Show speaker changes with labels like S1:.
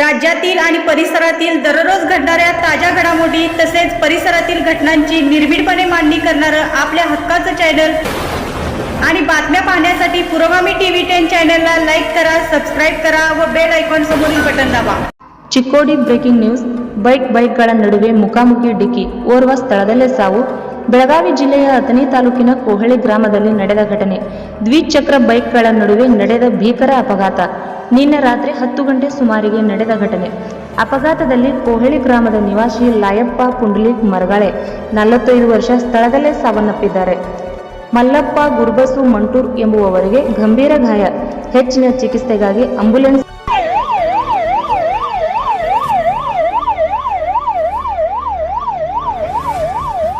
S1: राज्यातील आणि परिसरातील दररोज घडणाऱ्या ताज्या घडामोडी तसेच परिसरातील घटनांची निर्भीडपणे मांडणी करणारं आपल्या हक्काचं चॅनल आणि बातम्या पाहण्यासाठी पुरोगामी टीव्ही टेन चॅनलला लाईक करा सबस्क्राईब करा व बेल आयकॉन समोरील बटन दाबा
S2: न्यूज ब्रेकिंग बाईक ಬೈಕ್ ಬೈಕ್ಗಳ ನಡುವೆ ಮುಖಾಮುಖಿ ಡಿಕ್ಕಿ ಓರ್ವ ಸ್ಥಳದಲ್ಲೇ ಸಾವು ಬೆಳಗಾವಿ ಜಿಲ್ಲೆಯ तालुक्यानं ತಾಲೂಕಿನ ಕೋಹಳಿ ಗ್ರಾಮದಲ್ಲಿ ನಡೆದ ಘಟನೆ ದ್ವಿಚಕ್ರ ಬೈಕ್ಗಳ ನಡುವೆ ನಡೆದ ಭೀಕರ ಅಪಘಾತ ನಿನ್ನೆ ರಾತ್ರಿ ಹತ್ತು ಗಂಟೆ ಸುಮಾರಿಗೆ ನಡೆದ ಘಟನೆ ಅಪಘಾತದಲ್ಲಿ ಕೋಹಳಿ ಗ್ರಾಮದ ನಿವಾಸಿ ಲಾಯಪ್ಪ ಪುಂಡ್ಲಿಕ್ ಮರಗಳೆ ನಲವತ್ತೈದು ವರ್ಷ ಸ್ಥಳದಲ್ಲೇ ಸಾವನ್ನಪ್ಪಿದ್ದಾರೆ ಮಲ್ಲಪ್ಪ ಗುರ್ಬಸು ಮಂಟೂರ್ ಎಂಬುವವರಿಗೆ ಗಂಭೀರ ಗಾಯ ಹೆಚ್ಚಿನ ಚಿಕಿತ್ಸೆಗಾಗಿ ಆಂಬ್ಯುಲೆನ್ಸ್